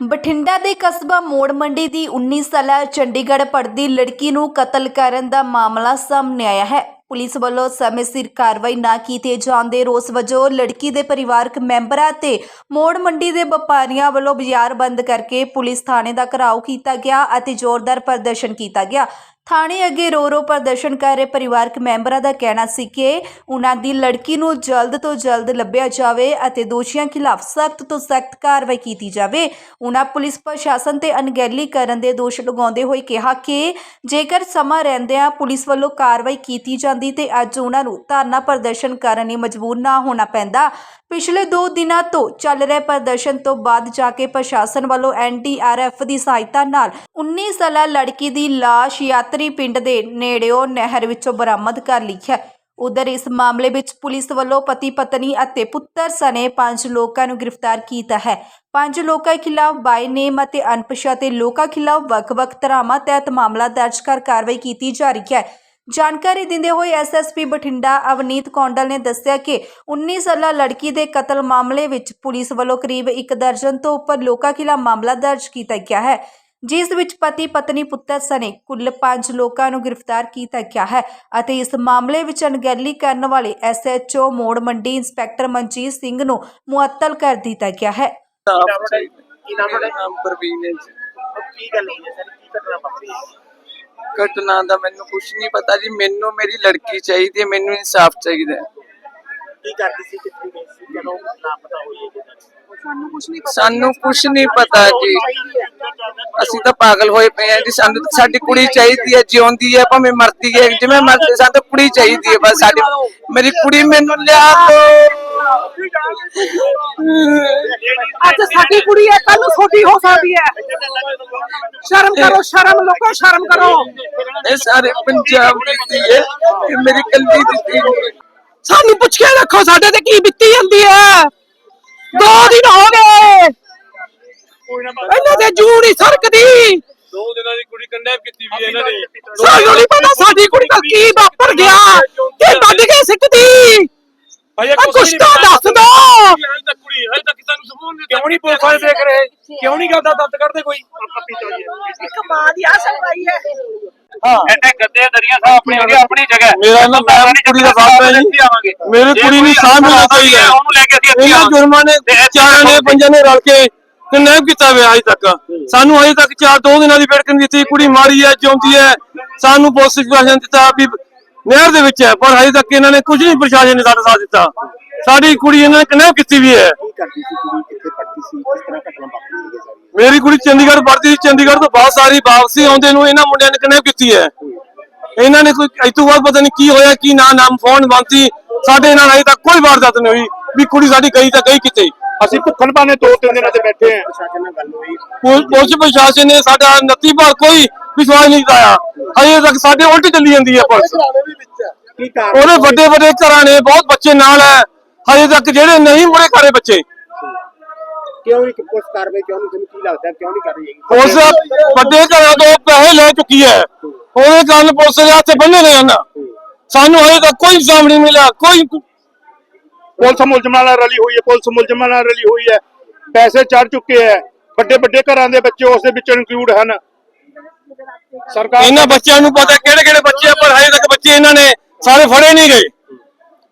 ਬਠਿੰਡਾ ਦੇ ਕਸਬਾ ਮੋੜ ਮੰਡੀ ਦੀ 19 ਸਾਲਾ ਚੰਡੀਗੜ੍ਹ ਪੜ੍ਹਦੀ ਲੜਕੀ ਨੂੰ ਕਤਲ ਕਰਨ ਦਾ ਮਾਮਲਾ ਸਾਹਮਣੇ ਆਇਆ ਹੈ। ਪੁਲਿਸ ਵੱਲੋਂ ਸਮੇਂ ਸਿਰ ਕਾਰਵਾਈ ਨਾ ਕੀਤੇ ਜਾਣ ਦੇ ਰੋਸ ਵਜੋਂ ਲੜਕੀ ਦੇ ਪਰਿਵਾਰਕ ਮੈਂਬਰਾਂ ਤੇ ਮੋੜ ਮੰਡੀ ਦੇ ਵਪਾਰੀਆਂ ਵੱਲੋਂ ਬਾਜ਼ਾਰ ਬੰਦ ਕਰਕੇ ਪੁਲਿਸ ਥਾਣੇ ਦਾ ਘਿਰਾਓ ਕੀਤਾ ਗਿਆ ਅਤੇ ਜ਼ੋਰਦਾਰ ਪ੍ਰਦਰਸ਼ਨ ਕੀਤਾ ਗਿਆ। ਥਾਣੇ ਅੱਗੇ ਰੋ ਰੋ ਪ੍ਰਦਰਸ਼ਨ ਕਰ ਰਹੇ ਪਰਿਵਾਰਕ ਮੈਂਬਰਾਂ ਦਾ ਕਹਿਣਾ ਸੀ ਕਿ ਉਹਨਾਂ ਦੀ ਲੜਕੀ ਨੂੰ ਜਲਦ ਤੋਂ ਜਲਦ ਲੱਭਿਆ ਜਾਵੇ ਅਤੇ ਦੋਸ਼ੀਆਂ ਖਿਲਾਫ ਸਖਤ ਤੋਂ ਸਖਤ ਕਾਰਵਾਈ ਕੀਤੀ ਜਾਵੇ। ਉਹਨਾਂ ਪੁਲਿਸ ਪ੍ਰਸ਼ਾਸਨ ਤੇ ਅਣਗਹਿਲੀ ਕਰਨ ਦੇ ਦੋਸ਼ ਲਗਾਉਂਦੇ ਹੋਏ ਕਿਹਾ ਕਿ ਜੇਕਰ ਸਮਾਂ ਰਹਿੰਦਿਆਂ ਪੁਲਿਸ ਵੱਲੋਂ ਕਾਰਵਾਈ ਕੀਤੀ ਜਾਂਦੀ ਤੇ ਅੱਜ ਉਹਨਾਂ ਨੂੰ ਧਰਨਾ ਪ੍ਰਦਰਸ਼ਨ ਕਰਨ ਲਈ ਮਜਬੂਰ ਨਾ ਹੋਣਾ ਪੈਂਦਾ, ਪਿਛਲੇ 2 ਦਿਨਾਂ ਤੋਂ ਚੱਲ ਰਹੇ ਪ੍ਰਦਰਸ਼ਨ ਤੋਂ ਬਾਅਦ ਜਾ ਕੇ ਪ੍ਰਸ਼ਾਸਨ ਵੱਲੋਂ ਐਨਡੀਆਰਐਫ ਦੀ ਸਹਾਇਤਾ ਨਾਲ 19 ਸਾਲਾ ਲੜਕੀ ਦੀ ਲਾਸ਼ ਯਾਤਰੀ ਪਿੰਡ ਦੇ ਨੇੜਿਓਂ ਨਹਿਰ ਵਿੱਚੋਂ ਬਰਾਮਦ ਕਰ ਲਈ ਹੈ। ਉਧਰ ਇਸ ਮਾਮਲੇ ਵਿੱਚ ਪੁਲਿਸ ਵੱਲੋਂ ਪਤੀ, ਪਤਨੀ ਅਤੇ ਪੁੱਤਰ ਸਣੇ ਪੰਜ ਲੋਕਾਂ ਨੂੰ ਗ੍ਰਿਫਤਾਰ ਕੀਤਾ ਹੈ। ਪੰਜ ਲੋਕਾਂ ਖਿਲਾਫ ਬਾਈ ਨੇਮ ਅਤੇ ਅਣਪਛਾਤੇ ਲੋਕਾਂ ਖਿਲਾਫ ਵੱਖ-ਵੱਖ ਧਾਰਾਵਾਂ ਤਹਿਤ ਮਾਮਲਾ ਦਰਜ ਕਰ ਕਾਰਵਾਈ ਕੀਤੀ ਜਾ ਰਹੀ ਹੈ। ਜਾਣਕਾਰੀ ਦਿੰਦੇ ਹੋਏ ਐਸਐਸਪੀ ਬਠਿੰਡਾ ਅਵਨੀਤ ਕੌਂਡਲ ਨੇ ਦੱਸਿਆ ਕਿ 19 ਸਾਲਾ ਲੜਕੀ ਦੇ ਕਤਲ ਮਾਮਲੇ ਵਿੱਚ ਪੁਲਿਸ ਵੱਲੋਂ ਕਰੀਬ ਇੱਕ ਦਰਜਨ ਤੋਂ ਉੱਪਰ ਲੋਕਾਂ ਖਿਲਾਫ ਮਾਮਲਾ ਦਰਜ ਕੀਤਾ ਗਿਆ ਹੈ। ਜਿਸ ਵਿੱਚ ਪਤੀ ਪਤਨੀ ਪੁੱਤਰ ਸਣੇ ਕੁੱਲ 5 ਲੋਕਾਂ ਨੂੰ ਗ੍ਰਿਫਤਾਰ ਕੀਤਾ ਗਿਆ ਹੈ ਅਤੇ ਇਸ ਮਾਮਲੇ ਵਿੱਚ ਅਣਗਹਿਲੀ ਕਰਨ ਵਾਲੇ ਐਸਐਚਓ ਮੋੜ ਮੰਡੀ ਇੰਸਪੈਕਟਰ ਮਨਜੀਤ ਸਿੰਘ ਨੂੰ ਮੁਅੱਤਲ ਕਰ ਦਿੱਤਾ ਗਿਆ ਹੈ। ਕੀ ਨਾਮ ਮੇਰਾ ਨਾਮ ਪ੍ਰਵੀਨ ਹੈ ਜੀ। ਕੀ ਗੱਲ ਹੋਈ ਹੈ ਸਰ? ਕੀ ਘਟਨਾ ਵਾਪਰੀ ਹੈ? ਘਟਨਾ ਦਾ ਮੈਨੂੰ ਕੁਝ ਨਹੀਂ ਪਤਾ ਜੀ। ਮੈਨੂੰ ਮੇਰੀ ਲੜਕੀ ਚਾਹੀਦੀ ਹੈ ਮੈਨੂੰ ਇਨਸਾਫ ਚਾਹੀਦਾ ਹੈ। ਕੀ ਕਰਦੀ ਸੀ? ਕਿੱਥੇ ਗਈ ਸੀ? ਜਦੋਂ ਲਾਪਤਾ ਹੋਈ ਹੈ ਸਾਨੂੰ ਕੁਝ ਨਹੀਂ ਸਾਨੂੰ ਕੁਝ ਨਹੀਂ ਪਤਾ ਜੀ। ਅਸੀਂ ਤਾਂ ਪਾਗਲ ਹੋਏ ਪਏ ਆ ਜੀ ਸਾਨੂੰ ਤਾਂ ਸਾਡੀ ਕੁੜੀ ਚਾਹੀਦੀ ਹੈ ਜਿਉਂਦੀ ਹੈ ਭਾਵੇਂ ਮਰਦੀ ਹੈ ਜਿਵੇਂ ਮਰਦੀ ਸਾਨੂੰ ਤਾਂ ਕੁੜੀ ਚਾਹੀਦੀ ਹੈ ਬਸ ਸਾਡੀ। ਮੇਰੀ ਕੁੜੀ ਮੈਨੂੰ ਲਿਆ ਦਿਓ ਅੱਜ ਸਾਡੀ ਕੁੜੀ ਹੈ ਕੱਲ ਨੂੰ ਛੋਟੀ ਹੋ ਸਕਦੀ ਹੈ। ਸ਼ਰਮ ਕਰੋ ਸ਼ਰਮ ਲੋਕੋ ਸ਼ਰਮ ਕਰੋ। ਇਹ ਸਾਰੇ ਪੰਜਾਬ ਦੀ ਹੈ ਇਹ ਮੇਰੀ ਕੱਲੀ ਦੀ ਹੈ। ਸਾਨੂੰ ਪੁੱਛ ਕੇ ਰੱਖੋ ਸਾਡੇ ਤੇ ਕੀ ਬੀਤੀ ਜਾਂਦੀ ਹੈ? ਦੋ ਦਿਨ ਹੋ ਗਏ। ਇਹਨਾਂ ਦੇ ਜੂੜ ਹੀ ਸਰਕਦੀ। ਦੋ ਦਿਨਾਂ ਦੀ ਕੁੜੀ ਕੰਡੈਮ ਕੀਤੀ ਵੀ ਇਹਨਾਂ ਨੇ। ਸਾਨੂੰ ਨਹੀਂ ਪਤਾ ਸਾਡੀ ਕੁੜੀ ਦਾ ਕੀ ਵਾਪਰ ਗਿਆ ਕਿ ਵੱਢ ਕੇ ਸਿੱਟਦੀ ਭਾਈ ਆ ਕੁਛ ਤਾਂ ਦੱਸ ਦੋ। ਹਜੇ ਤੱਕ ਕੁੜੀ ਹਜੇ ਤੱਕ ਸਾਨੂੰ ਸਬੂਤ ਨਹੀਂ ਕਿਉਂ ਨਹੀਂ ਪੁਲਿਸ ਵਾਲੇ ਦੇਖ ਰਹੇ? ਕਿਉਂ ਨਹੀਂ ਗੱਲ ਦਾ ਦੱਤ ਕਰਦੇ ਕੋਈ? ਇੱਕ ਮਾਂ ਦੀ ਆਸ ਲਗਾਈ ਹੈ। ਐਨੇ ਗੱਦੇ ਦਰੀਆਂ ਸਭ ਆਪਣੀ ਹੁੰਦੀ ਆਪਣੀ ਜਗ੍ਹਾ। ਮੇਰਾ ਨਾ ਮੈਂ ਕੁੜੀ ਦਾ ਬਾਪ ਹੈ ਜੀ। ਮੇਰੀ ਕੁੜੀ ਨੂੰ ਸਾਂਭ ਮਿਲਣਾ ਚਾਹੀਦਾ। ਹੈ। ਉਹਨੂੰ ਲੈ ਕੇ ਅਸੀਂ ਇੱਥੇ ਇਹਨਾਂ ਆਵਾਂਗੇ। ਜੁਰਮਾਂ ਨੇ ਚਾਰਾਂ ਨੇ ਪੰਜਾਂ ਨੇ ਰਲ ਕੇ ਕਿੰਨਾ ਕੀਤਾ ਹੋਇਆ ਅਜੇ ਤੱਕ। ਸਾਨੂੰ ਅਜੇ ਤੱਕ ਚਾਰ ਦੋ ਦਿਨਾਂ ਦੀ ਨਹੀਂ ਦਿੱਤੀ। ਕੁੜੀ ਮਾਰੀ ਹੈ ਜਿਉਂਦੀ ਹੈ। ਸਾਨੂੰ ਪੁਲਿਸ ਪ੍ਰਸ਼ਾਸਨ ਦਿੱਤਾ ਵੀ ਨਹਿਰ ਦੇ ਵਿੱਚ ਹੈ ਪਰ ਅਜੇ ਤੱਕ ਇਹਨਾਂ ਨੇ ਕੁਝ ਨਹੀਂ ਪ੍ਰਸ਼ਾਸਨ ਨੇ ਸਾਡਾ ਸਾਥ ਦਿੱਤਾ। ਸਾਡੀ ਕੁੜੀ ਇਹਨਾਂ ਨੇ ਕਿੰਨਾ ਕੀਤੀ ਵੀ ਹੈ। ਕੀ ਕਰਦੀ ਸੀ ਕੁੜੀ? ਕਿੱਥੇ ਪੜਦੀ ਸੀ? ਕਿਸ ਤਰ੍ਹਾਂ ਘਟਨਾ ਵਾਪਰੀ ਹੈ ਸਾਰੀ ਮੇਰੀ ਕੁੜੀ ਚੰਡੀਗੜ੍ਹ ਪੜ੍ਹਦੀ ਸੀ। ਚੰਡੀਗੜ੍ਹ ਤੋਂ ਬਹੁਤ ਸਾਰੀ ਵਾਪਸੀ ਆਉਂਦੇ ਨੂੰ ਇਹਨਾਂ ਮੁੰਡਿਆਂ ਨੇ ਕਿੰਨਾ ਕੀਤੀ ਹੈ। ਇਹਨਾਂ ਨੇ ਕੋਈ ਇਸ ਤੋਂ ਬਾਅਦ ਪਤਾ ਨਹੀਂ ਕੀ ਹੋਇਆ ਕੀ ਨਾ ਨਾਮ ਫੋਨ ਬੰਦੀ ਸਾਡੇ ਨਾਲ ਅਜੇ ਤੱਕ ਕੋਈ ਵਾਰਦਾਤ ਨਹੀਂ ਹੋਈ ਵੀ ਕੁੜੀ ਸਾਡੀ ਗਈ ਤਾਂ ਗਈ ਕਿਤੇ। ਅਸੀਂ ਭੁੱਖਣ ਪਾਣੇ ਦੋ ਤਿੰਨ ਦਿਨਾਂ ਤੇ ਬੈਠੇ ਆ ਪੁਲਿਸ ਪ੍ਰਸ਼ਾਸਨ ਨੇ ਸਾਡਾ ਨੱਤੀ ਭਰ ਕੋਈ ਵਿਸ਼ਵਾਸ ਨਹੀਂ ਦਿਵਾਇਆ ਹਜੇ ਤੱਕ ਸਾਡੇ ਉਲਟ ਚੱਲੀ ਜਾਂਦੀ ਹੈ ਪੁਲਿਸ। ਉਹਦੇ ਵੱਡੇ ਵੱਡੇ ਘਰਾਂ ਨੇ ਬਹੁਤ ਬੱਚੇ ਨਾਲ ਹੈ। ਹਜੇ ਤੱਕ ਜਿਹੜੇ ਨਹੀਂ ਮੁੜੇ ਘਰੇ ਬੱਚੇ। ਕਿਉਂ ਨਹੀਂ ਪੁਲਿਸ ਕਾਰਵਾਈ ਕਿਉਂ ਨਹੀਂ ਤੁਹਾਨੂੰ ਕੀ ਲੱਗਦਾ? ਕਿਉਂ ਨਹੀਂ ਕਰ ਰਹੀ ਪੁਲਿਸ ਵੱਡੇ ਘਰਾਂ ਤੋਂ ਪੈਸੇ ਲੈ ਚੁੱਕੀ ਹੈ। ਉਹਦੇ ਕਾਰਨ ਪੁਲਿਸ ਦੇ ਹੱਥ ਬੰਨੇ ਨੇ ਹਨ। ਸਾਨੂੰ ਹਜੇ ਤੱਕ ਕੋਈ ਇਲਜ਼ਾਮ ਨਹੀਂ ਮਿਲਿਆ। ਕੋਈ ਪੁਲਿਸ ਮੁਲਜ਼ਮਾਂ ਨਾਲ ਰਲੀ ਹੋਈ ਹੈ ਪੁਲਿਸ ਮੁਲਜ਼ਮਾਂ ਨਾਲ ਰਲੀ ਹੋਈ ਹੈ। ਪੈਸੇ ਚੜ ਚੁੱਕੇ ਹੈ। ਵੱਡੇ ਵੱਡੇ ਘਰਾਂ ਦੇ ਬੱਚੇ ਉਸ ਦੇ ਵਿੱਚ ਇਨਕਲੂਡ ਹਨ। ਸਰਕਾਰ ਇਹਨਾਂ ਬੱਚਿਆਂ ਨੂੰ ਪਤਾ ਕਿਹੜੇ ਕਿਹੜੇ ਬੱਚੇ ਆ ਪਰ ਹਜੇ ਤੱਕ ਬੱਚੇ ਇਹਨਾਂ ਨੇ ਸਾਰੇ ਫੜੇ ਨਹੀਂ ਗਏ।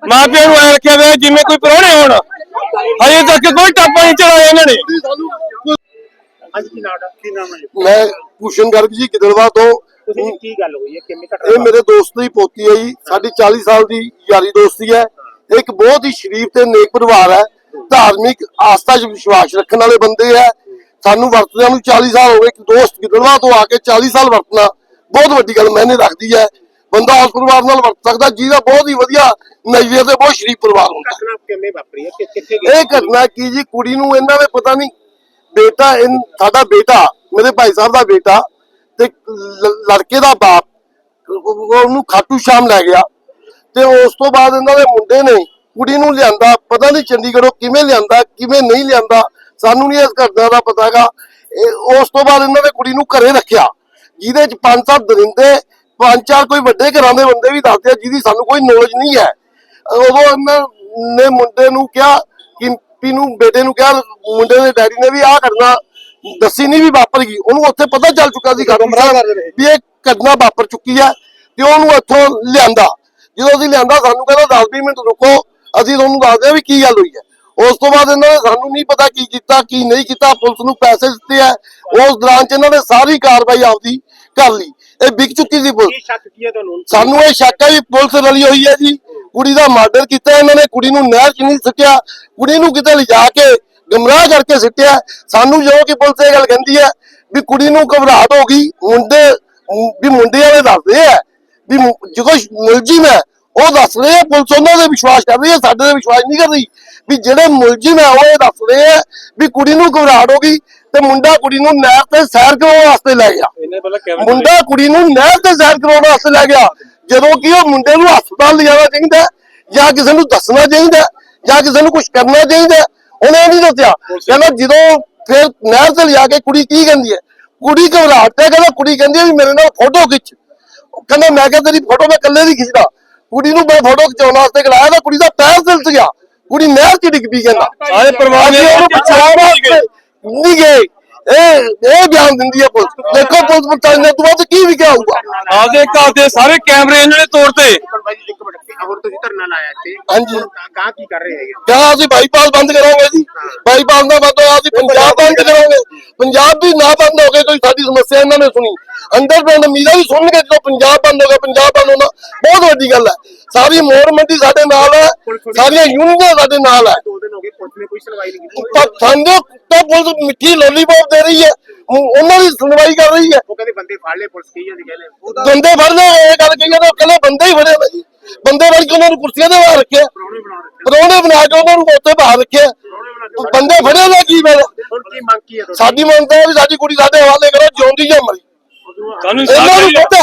ਮਾਪਿਆਂ ਨੂੰ ਐ ਰੱਖਿਆ ਹੋਇਆ ਜਿਵੇਂ ਕੋਈ ਪ੍ਰਾਹੁਣੇ ਹੋਣ ਹਜੇ ਤੱਕ ਕੋਈ ਟਾਪਾ ਨਹੀਂ ਚੜਾਇਆ ਇਹਨਾਂ ਨੇ। ਅੱਜ ਕੀ ਨਾਮ ਕੀ ਨਾਮ ਹੈ ਜੀ? ਮੈਂ ਭੂਸ਼ਣ ਗਰਗ ਜੀ ਗਿੱਦੜਵਾ ਤੋਂ। ਤੁਸੀਂ ਕੀ ਗੱਲ ਹੋਈ ਹੈ? ਕਿਵੇਂ ਘਟਨਾ ਇਹ ਮੇਰੇ ਦੋਸਤ ਦੀ ਪੋਤੀ ਹੈ ਜੀ। ਸਾਡੀ 40 ਸਾਲ ਦੀ ਯਾਰੀ ਦੋਸਤੀ ਹੈ। ਇੱਕ ਬਹੁਤ ਹੀ ਸ਼ਰੀਫ ਤੇ ਨੇਕ ਪਰਿਵਾਰ ਹੈ ਧਾਰਮਿਕ ਆਸਥਾ 'ਚ ਵਿਸ਼ਵਾਸ ਰੱਖਣ ਵਾਲੇ ਬੰਦੇ ਹੈ। ਸਾਨੂੰ ਵਰਤਦਿਆਂ ਨੂੰ 40 ਸਾਲ ਹੋ ਗਏ ਇੱਕ ਦੋਸਤ ਗਿੱਦੜਵਾ ਤੋਂ ਆ ਕੇ 40 ਸਾਲ ਵਰਤਣਾ ਬਹੁਤ ਵੱਡੀ ਗੱਲ ਮੈਨੇ ਰੱਖਦੀ ਹੈ। ਬੰਦਾ ਉਸ ਪਰਿਵਾਰ ਨਾਲ ਵਰਤ ਸਕਦਾ ਜਿਹਦਾ ਬਹੁਤ ਹੀ ਵਧੀਆ ਨਜ਼ਰੀਏ ਤੇ ਬਹੁਤ ਸ਼ਰੀਫ ਪਰਿਵਾਰ ਹੁੰਦਾ। ਇਹ ਘਟਨਾ ਕੀ ਜੀ? ਕੁੜੀ ਨੂੰ ਇਹਨਾਂ ਦੇ ਪਤਾ ਨਹੀਂ। ਬੇਟਾ ਸਾਡਾ ਬੇਟਾ ਮੇਰੇ ਭਾਈ ਸਾਹਿਬ ਦਾ ਬੇਟਾ ਤੇ ਲੜਕੇ ਦਾ ਬਾਪ ਉਹ- ਉਹਨੂੰ ਖਾਟੂ ਸ਼ਾਮ ਲੈ ਗਿਆ। ਤੇ ਉਸ ਤੋਂ ਬਾਅਦ ਇਹਨਾਂ ਦੇ ਮੁੰਡੇ ਨੇ ਕੁੜੀ ਨੂੰ ਲਿਆਂਦਾ ਪਤਾ ਨਹੀਂ ਚੰਡੀਗੜ੍ਹੋਂ ਕਿਵੇਂ ਲਿਆਂਦਾ ਕਿਵੇਂ ਨਹੀਂ ਲਿਆਂਦਾ ਸਾਨੂੰ ਨਹੀਂ ਇਸ ਘਟਨਾ ਦਾ ਪਤਾ ਹੈਗਾ। ਇਹ ਉਸ ਤੋਂ ਬਾਅਦ ਇਹਨਾਂ ਨੇ ਕੁੜੀ ਨੂੰ ਘਰੇ ਰੱਖਿਆ ਜਿਹਦੇ ਚ ਪੰਜ ਸੱਤ ਦਰਿੰਦੇ ਪੰਜ ਚਾਰ ਕੋਈ ਵੱਡੇ ਘਰਾਂ ਦੇ ਬੰਦੇ ਵੀ ਦੱਸਦੇ ਆ ਜਿਹਦੀ ਸਾਨੂੰ ਕੋਈ ਨੌਲੇਜ ਨਹੀਂ ਹੈ। ਉਦੋਂ ਇਹਨਾਂ ਨੇ ਮੁੰਡੇ ਨੂੰ ਕਿਹਾ ਕਿ ਪੀ ਨੂੰ ਬੇਟੇ ਨੂੰ ਕਿਹਾ ਮੁੰਡੇ ਦੇ ਡੈਡੀ ਨੇ ਵੀ ਆਹ ਕਰਨਾ ਦੱਸੀ ਨਹੀਂ ਵੀ ਵਾਪਰ ਗਈ। ਉਹਨੂੰ ਉੱਥੇ ਪਤਾ ਚੱਲ ਚੁੱਕਾ ਸੀ। ਵੀ ਇਹ ਘਟਨਾ ਵਾਪਰ ਚੁੱਕੀ ਹੈ ਤੇ ਉਹਨੂੰ ਇੱਥੋਂ ਲਿਆਂਦਾ। ਜਦੋਂ ਅਸੀਂ ਲਿਆਂਦਾ ਸਾਨੂੰ ਕਹਿੰਦਾ 10 ਮਿੰਟ ਰੁਕੋ। ਅਸੀਂ ਤੁਹਾਨੂੰ ਦੱਸਦੇ ਹਾਂ ਵੀ ਕੀ ਗੱਲ ਹੋਈ ਹੈ। ਉਸ ਤੋਂ ਬਾਅਦ ਇਹਨਾਂ ਨੇ ਸਾਨੂੰ ਨਹੀਂ ਪਤਾ ਕੀ ਕੀਤਾ ਕੀ ਨਹੀਂ ਕੀਤਾ। ਪੁਲਿਸ ਨੂੰ ਪੈਸੇ ਦਿੱਤੇ ਆ। ਉਸ ਦੌਰਾਨ ਚ ਇਹਨਾਂ ਨੇ ਸਾਰੀ ਕਾਰਵਾਈ ਆਪਦੀ ਕਰ ਲਈ। ਇਹ ਵਿਕ ਚੁੱਕੀ ਸੀ ਪੁਲਿਸ। ਸਾਨੂੰ ਇਹ ਸ਼ੱਕ ਹੈ ਵੀ ਪੁਲਿਸ ਰਲੀ ਹੋਈ ਹੈ ਜੀ। ਕੁੜੀ ਦਾ ਮਰਡਰ ਕੀਤਾ ਇਹਨਾਂ ਨੇ। ਕੁੜੀ ਨੂੰ ਨਹਿਰ 'ਚ ਨਹੀਂ ਸਿੱਟਿਆ। ਕੁੜੀ ਨੂੰ ਕਿਤੇ ਲਿਜਾ ਕੇ ਗਮਰਾਹ ਕਰਕੇ ਸਿੱਟਿਆ। ਸਾਨੂੰ ਜੋ ਕਿ ਪੁਲਿਸ ਇਹ ਗੱਲ ਕਹਿੰਦੀ ਹੈ ਵੀ ਕੁੜੀ ਨੂੰ ਘਬਰਾਹਟ ਹੋ ਗਈ। ਮੁੰਡੇ ਵੀ ਮੁੰਡੇ ਵਾਲੇ ਦੱਸਦੇ ਆ ਵੀ ਮੁ- ਜੋ ਕੋਈ ਮੁਲਜ਼ਮ ਹੈ ਉਹ ਦੱਸ ਰਹੇ ਆ ਪੁਲਿਸ ਉਹਨਾਂ ਦੇ ਵਿਸ਼ਵਾਸ ਕਰ ਰਹੀ ਹੈ ਸਾਡੇ ਤੇ ਵਿਸ਼ਵਾਸ ਨਹੀਂ ਕਰ ਰਹੀ। ਵੀ ਜਿਹੜੇ ਮੁਲਜ਼ਮ ਹੈ ਉਹ ਇਹ ਦੱਸ ਰਹੇ ਆ ਵੀ ਕੁੜੀ ਨੂੰ ਘਬਰਾਹਟ ਹੋ ਗਈ ਤੇ ਮੁੰਡਾ ਕੁੜੀ ਨੂੰ ਨਹਿਰ ਤੇ ਸੈਰ ਕਰਾਉਣ ਵਾਸਤੇ ਲੈ ਗਿਆ। ਮੁੰਡਾ ਕੁੜੀ ਨੂੰ ਨਹਿਰ ਤੇ ਸੈਰ ਕਰਾਉਣ ਵਾਸਤੇ ਲੈ ਗਿਆ। ਜਦੋਂ ਕਿ ਉਹ ਮੁੰਡੇ ਨੂੰ ਹਸਪਤਾਲ ਲਿਜਾਣਾ ਚਾਹੀਦਾ ਜਾਂ ਕਿਸੇ ਨੂੰ ਦੱਸਣਾ ਚਾਹੀਦਾ ਜਾਂ ਕਿਸੇ ਨੂੰ ਕੁਝ ਕਰਨਾ ਚਾਹੀਦਾ। ਉਹਨੇ ਨਹੀਂ ਦੱਸਿਆ। ਕਹਿੰਦਾ ਜਦੋਂ ਫਿਰ ਨਹਿਰ ਤੇ ਲਿਜਾ ਕੇ ਕੁੜੀ ਕੀ ਕਹਿੰਦੀ ਹੈ? ਕੁੜੀ ਘਬਰਾਹਟ ਤੇ ਕਹਿੰਦਾ ਕੁੜੀ ਕਹਿੰਦੀ ਹੈ ਵੀ ਮੇਰੇ ਨਾਲ ਫੋਟੋ ਖਿੱਚ। ਕਹਿੰਦਾ ਮੈਂ ਕਿਹਾ ਤੇਰੀ ਫੋਟੋ ਮੈਂ ਇਕੱਲੇ ਦੀ ਖਿੱਚਦਾ। ਕੁੜੀ ਨੂੰ ਮੈਂ ਫੋਟੋ ਖਿਚਾਉਣ ਵਾਸਤੇ ਖਿਲਾਇਆ ਤਾਂ ਕੁੜੀ ਦਾ ਪੈਰ ਸਿਲਟ ਗਿਆ। ਕੁੜੀ ਨਹਿਰ 'ਚ ਡਿੱਗ ਪਈ ਕਹਿੰਦਾ। ਸਾਰੇ ਪਰਿਵਾਰ ਨੇ ਅਸੀਂ ਉਹਨੂੰ ਬਚਾਉਣ ਵਾਸਤੇ ਨਹੀਂ ਗਏ। ਇਹ ਇਹ ਬਿਆਨ ਦਿੰਦੀ ਹੈ ਪੁਲਿਸ। ਦੇਖੋ ਪੁਲਿਸ ਬਤਾਉਣ ਤੋਂ ਬਾਅਦ ਕੀ ਵਿਕਿਆ ਹੋਊਗਾ। ਆਪਦੇ ਘਰ ਦੇ ਸਾਰੇ ਕੈਮਰੇ ਇਹਨਾਂ ਨੇ ਤੋੜਤੇ ਬਾਈ ਜੀ ਇੱਕ ਮਿੰਟ। ਹੋਰ ਤੁਸੀਂ ਧਰਨਾ ਲਾਇਆ ਇੱਥੇ। ਹਾਂਜੀ। ਗਾਂ ਕੀ ਕਰ ਰਹੇ ਹੈਗੇ? ਕਿਹਾ ਅਸੀਂ ਬਾਈਪਾਸ ਬੰਦ ਕਰਾਂਗੇ ਜੀ? ਬਾਈਪਾਸ ਦਾ ਮਤਲਬ ਅਸੀਂ ਪੰਜਾਬ ਬੰਦ ਕਰਾਂਗੇ। ਪੰਜਾਬ ਵੀ ਨਾ ਬੰਦ ਹੋ ਗਏ ਕੋਈ ਸਾਡੀ ਸਮੱਸਿਆ ਇਹਨਾਂ ਨੇ ਸੁਣੀ। ਅੰਡਰਗਰਾਉਂਡ ਮੀਡੀਆ ਵੀ ਸੁਣਨਗੇ ਜਦੋਂ ਪੰਜਾਬ ਬੰਦ ਹੋ ਗਿਆ ਪੰਜਾਬ ਬੰਦ ਹੋਣਾ ਬਹੁਤ ਵੱਡੀ ਗੱਲ ਹੈ। ਸਾਰੀ ਮੋੜ ਮੰਡੀ ਸਾਡੇ ਨਾਲ ਹੈ ਸਾਰੀਆਂ ਯੂਨੀਅਨਾਂ ਸਾਡੇ ਨਾਲ ਹੈ। ਦੋ ਦਿਨ ਹੋ ਗਏ ਪੁਲਿਸ ਨੇ ਕੋਈ ਸੁਣਵਾਈ ਨਹੀਂ ਕੀਤੀ ਪਰ ਸਾਨੂੰ ਤਾਂ ਪੁਲਿਸ ਮਿੱਠੀ ਲੋਲੀਪੌਪ ਦੇ ਰਹੀ ਹੈ ਉਹ- ਉਹਨਾਂ ਦੀ ਸੁਣਵਾਈ ਕਰ ਰਹੀ ਹੈ। ਉਹ ਕਹਿੰਦੇ ਬੰਦੇ ਫੜ ਲਏ ਪੁਲਿਸ ਕਹੀ ਜਾਂਦੀ ਕਹਿੰਦੇ ਬੰਦੇ ਫੜਦੇ ਇਹ ਗੱਲ ਕਹੀ ਜਾਂਦੇ ਕੱਲੇ ਬੰਦੇ ਹੀ ਫੜੇ ਨੇ ਜੀ ਬੰਦੇ ਫੜ ਕੇ ਉਹਨਾਂ ਨੂੰ ਕੁਰਸੀਆਂ ਦੇ ਬਾਹਰ ਰੱਖਿਆ। ਪਰੌਣੇ ਬਣਾ ਕੇ ਉਹਨਾਂ ਨੂੰ ਉੱਥੇ ਬਾਹਰ ਰੱਖਿਆ। ਬੰਦੇ ਫੜੇ ਨੇ ਕੀ ਮੈਂ ਹੁਣ ਕੀ ਮੰਗ ਕੀ ਹੈ ਤੁਹਾਡੀ ਸਾਡੀ ਮੰਨਤਾ ਹੈ ਵੀ ਸਾਡੀ ਕੁੜੀ ਸਾਡੇ ਹਵਾਲੇ ਕਰੋ ਜਿਉਂਦੀ ਜਾਂ ਮਰੀ ਸਾਨੂੰ ਇਹਨਾਂ ਨੂੰ ਪਤਾ।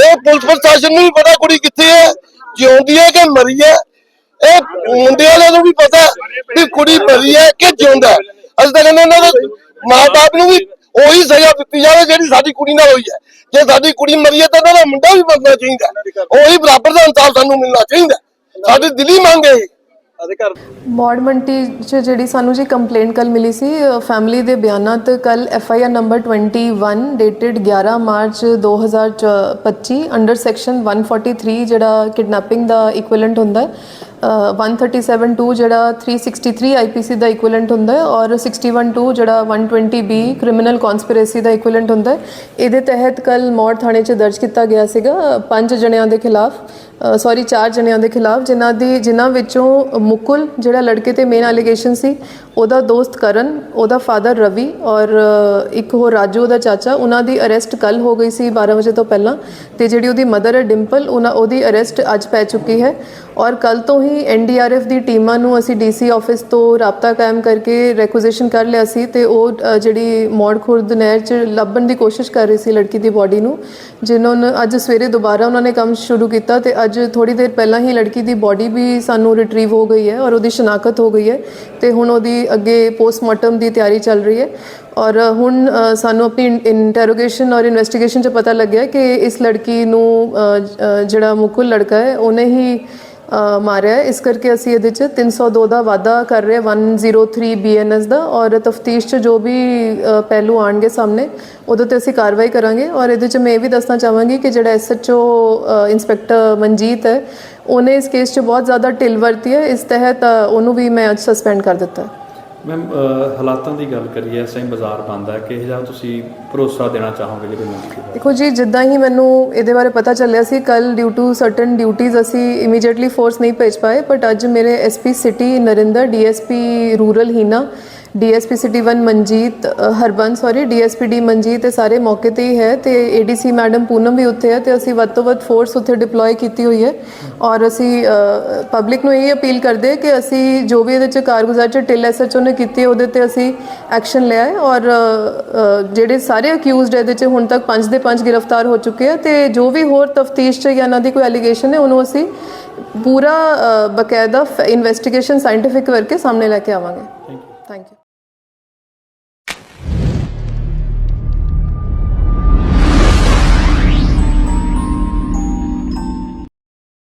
ਇਹ ਪੁਲਿਸ ਪ੍ਰਸ਼ਾਸਨ ਨੂੰ ਵੀ ਪਤਾ ਕੁੜੀ ਕਿੱਥੇ ਹੈ ਜਿਉਂਦੀ ਹੈ ਕਿ ਮਰੀ ਹੈ ਇਹ ਮੁੰਡੇ ਵਾਲਿਆਂ ਨੂੰ ਵੀ ਪਤਾ ਵੀ ਕੁੜੀ ਮਰੀ ਹੈ ਕਿ ਜਿਉਂਦਾ ਹੈ ਅਸੀਂ ਤਾਂ ਕਹਿੰਦੇ ਇਹਨਾਂ ਦੇ ਮਾਪੇ ਨੂੰ ਵੀ ਉਹੀ ਸਜ਼ਾ ਦਿੱਤੀ ਜਾਵੇ ਜਿਹੜੀ ਸਾਡੀ ਕੁੜੀ ਨਾਲ ਹੋਈ ਹੈ ਜੇ ਸਾਡੀ ਕੁੜੀ ਮਰੀ ਹੈ ਤਾਂ ਇਹਨਾਂ ਦਾ ਮੁੰਡਾ ਵੀ ਮਰਨਾ ਚਾਹੀਦਾ ਹੈ। ਉਹੀ ਬਰਾਬਰ ਦਾ ਇਨਸਾਫ ਸਾਨੂੰ ਮਿਲਣਾ ਚਾਹੀਦਾ ਹੈ। ਸਾਡੀ ਦਿਲੀ ਮੰਗ ਹੈ ਇਹ। ਮੌੜ ਮੰਟੀ 'ਚ ਜਿਹੜੀ ਸਾਨੂੰ ਜੀ ਕੰਪਲੇਂਟ ਕੱਲ ਮਿਲੀ ਸੀ ਫੈਮਿਲੀ ਦੇ ਬਿਆਨਾਂ ਤੇ ਕੱਲ F I R number 21 dated 11 March 2025 under section 143 ਜਿਹੜਾ ਕਿਡਨੈਪਿੰਗ ਦਾ ਇਕੁਇਵਲੈਂਟ ਹੁੰਦਾ ਹੈ 137.2 ਜਿਹੜਾ 363 ਆਈਪੀਸੀ ਦਾ ਇਕੁਇਵਲੈਂਟ ਹੁੰਦਾ ਹੈ ਔਰ 61.2 ਜਿਹੜਾ 120 ਬੀ ਕ੍ਰਿਮੀਨਲ ਕਨਸਪੀਰੇਸੀ ਦਾ ਇਕੁਇਵਲੈਂਟ ਹੁੰਦਾ ਹੈ। ਇਹਦੇ ਤਹਿਤ ਕੱਲ ਮੌੜ ਥਾਣੇ 'ਚ ਦਰਜ ਕੀਤਾ ਗਿਆ ਸੀਗਾ ਪੰਜ ਜਣਿਆਂ ਦੇ ਖਿਲਾਫ ਸੌਰੀ ਚਾਰ ਜਣਿਆਂ ਦੇ ਖਿਲਾਫ, ਜਿਨ੍ਹਾਂ ਦੀ, ਜਿਨ੍ਹਾਂ ਵਿੱਚੋਂ ਮੁਕੁਲ ਜਿਹੜਾ ਲੜਕੇ ਤੇ ਮੇਨ ਅਲੀਗੇਸ਼ਨ ਸੀ, ਉਹਦਾ ਦੋਸਤ ਕਰਨ, ਉਹਦਾ ਫਾਦਰ ਰਵੀ ਔਰ ਇੱਕ ਹੋਰ ਰਾਜੂ, ਉਹਦਾ ਚਾਚਾ, ਉਹਨਾਂ ਦੀ ਅਰੈਸਟ ਕੱਲ ਹੋ ਗਈ ਸੀ 12 ਵਜੇ ਤੋਂ ਪਹਿਲਾਂ ਤੇ ਜਿਹੜੀ ਉਹਦੀ ਮਦਰ ਹੈ ਡਿੰਪਲ, ਉਹਨਾਂ ਉਹਦੀ ਅਰੈਸਟ ਅੱਜ ਪੈ ਚੁੱਕੀ ਹੈ। ਔਰ ਕੱਲ ਤੋਂ ਹੀ ਐਨਡੀਆਰਐਫ ਦੀ ਟੀਮਾਂ ਨੂੰ ਅਸੀਂ ਡੀਸੀ ਆਫਿਸ ਤੋਂ ਰਾਬਤਾ ਕਾਇਮ ਕਰਕੇ ਰੈਕੁਜੀਸ਼ਨ ਕਰ ਲਿਆ ਸੀ ਤੇ ਉਹ ਜਿਹੜੀ ਮੌੜ ਖੁਰਦ ਨਹਿਰ 'ਚ ਲੱਭਣ ਦੀ ਕੋਸ਼ਿਸ਼ ਕਰ ਰਹੀ ਸੀ ਲੜਕੀ ਦੀ ਬਾਡੀ ਨੂੰ, ਜਿਨ੍ਹਾਂ ਨੇ ਅੱਜ ਸਵੇਰੇ ਦੁਬਾਰਾ ਉਹਨਾਂ ਨੇ ਕੰਮ ਸ਼ੁਰੂ ਕੀਤਾ ਤੇ ਅੱਜ ਥੋੜੀ ਦੇਰ ਪਹਿਲਾਂ ਹੀ ਲੜਕੀ ਦੀ ਬਾਡੀ ਵੀ ਸਾਨੂੰ ਰਿਟਰੀਵ ਹੋ ਗਈ ਹੈ ਔਰ ਉਹਦੀ ਸ਼ਨਾਖਤ ਹੋ ਗਈ ਹੈ ਤੇ ਹੁਣ ਉਹਦੀ ਅੱਗੇ ਪੋਸਟਮਾਰਟਮ ਦੀ ਤਿਆਰੀ ਚੱਲ ਰਹੀ ਹੈ ਔਰ ਹੁਣ ਸਾਨੂੰ ਆਪਣੀ ਇੰਟਰੋਗੇਸ਼ਨ ਔਰ ਇਨਵੈਸਟੀਗੇਸ਼ਨ 'ਚ ਪਤਾ ਲੱਗਿਆ ਕਿ ਇਸ ਲੜਕੀ ਨੂੰ ਜਿਹੜਾ ਮੁਕੁਲ ਲੜਕਾ ਹੈ, ਉਹਨੇ ਹੀ ਮਾਰਿਆ ਇਸ ਕਰਕੇ ਅਸੀਂ ਇਹਦੇ 'ਚ 302 ਦਾ ਵਾਅਦਾ ਕਰ ਰਹੇ ਹਾਂ। 103 ਬੀਐਨਐਸ ਦਾ ਔਰ ਤਫਤੀਸ਼ 'ਚ ਜੋ ਵੀ ਪਹਿਲੂ ਆਣਗੇ ਸਾਹਮਣੇ, ਉਹਦੇ ਤੇ ਅਸੀਂ ਕਾਰਵਾਈ ਕਰਾਂਗੇ। ਔਰ ਇਹਦੇ 'ਚ ਮੈਂ ਇਹ ਵੀ ਦੱਸਣਾ ਚਾਹਾਂਗੀ ਕਿ ਜਿਹੜਾ ਐਸਐਚਓ ਇੰਸਪੈਕਟਰ ਮਨਜੀਤ ਹੈ, ਉਹਨੇ ਇਸ ਕੇਸ 'ਚ ਬਹੁਤ ਜ਼ਿਆਦਾ ਢਿੱਲ ਵਰਤੀ ਹੈ। ਇਸ ਤਹਿਤ ਉਹਨੂੰ ਵੀ ਮੈਂ ਅੱਜ ਸਸਪੈਂਡ ਕਰ ਦਿੱਤਾ ਮੈਮ ਹਾਲਾਤਾਂ ਦੀ ਗੱਲ ਕਰੀਏ, ਇਸ ਟਾਈਮ ਬਾਜ਼ਾਰ ਬੰਦ ਹੈ ਕਿ ਜਿਹਾ ਤੁਸੀਂ ਭਰੋਸਾ ਦੇਣਾ ਚਾਹੋਗੇ ਜਿਹੜੇ ਮੰਤਰੀ ਦੇਖੋ ਜੀ, ਜਿੱਦਾਂ ਹੀ ਮੈਨੂੰ ਇਹਦੇ ਬਾਰੇ ਪਤਾ ਚੱਲਿਆ ਸੀ ਕੱਲ ਡਿਊ ਟੂ ਸਰਟਨ ਡਿਊਟੀਆਂ ਅਸੀਂ ਇਮੀਡੀਏਟਲੀ ਫੋਰਸ ਨਹੀਂ ਭੇਜ ਪਾਏ ਬਟ ਅੱਜ ਮੇਰੇ SP city Narinder DSP rural Heena DSP city 1 Manjit uh, Harbans sorry DSP D Manjit ਇਹ ਸਾਰੇ ਮੌਕੇ ਤੇ ਹੀ ਹੈ ਤੇ ਏਡੀਸੀ ਮੈਡਮ ਪੂਨਮ ਵੀ ਉੱਥੇ ਹੈ ਤੇ ਅਸੀਂ ਵੱਧ ਤੋਂ ਵੱਧ ਫੋਰਸ ਉੱਥੇ ਡਿਪਲੋਏ ਕੀਤੀ ਹੋਈ ਹੈ ਔਰ ਅਸੀਂ ਪਬਲਿਕ ਨੂੰ ਇਹ ਅਪੀਲ ਕਰਦੇ ਹਾਂ ਕਿ ਅਸੀਂ ਜੋ ਵੀ ਇਹਦੇ ਚ ਕਾਰਗੁਜ਼ਾਰ ਚ ਟਿਲ ਐਸਐਚਓ ਨੇ ਕੀਤੀ ਹੈ, ਉਹਦੇ ਤੇ ਅਸੀਂ ਐਕਸ਼ਨ ਲਿਆ ਹੈ ਔਰ ਅ, ਅ, ਜਿਹੜੇ ਸਾਰੇ ਅਕਿਊਜ਼ਡ ਇਹਦੇ ਚ ਹੁਣ ਤੱਕ 5 ਦੇ 5 ਗ੍ਰਿਫਤਾਰ ਹੋ ਚੁੱਕੇ ਆ ਤੇ ਜੋ ਵੀ ਹੋਰ ਤਫਤੀਸ਼ ਚ ਜਾਂ ਇਹਨਾਂ ਦੀ ਕੋਈ ਐਲੀਗੇਸ਼ਨ ਹੈ ਉਹਨੂੰ ਅਸੀਂ ਪੂਰਾ ਅ, ਬਕਾਇਦਾ ਇਨਵੈਸਟੀਗੇਸ਼ਨ ਸਾਇੰਟੀਫਿਕ ਕਰਕੇ ਸਾਹਮਣੇ ਲੈ ਕੇ ਆਵਾਂਗੇ। Thank you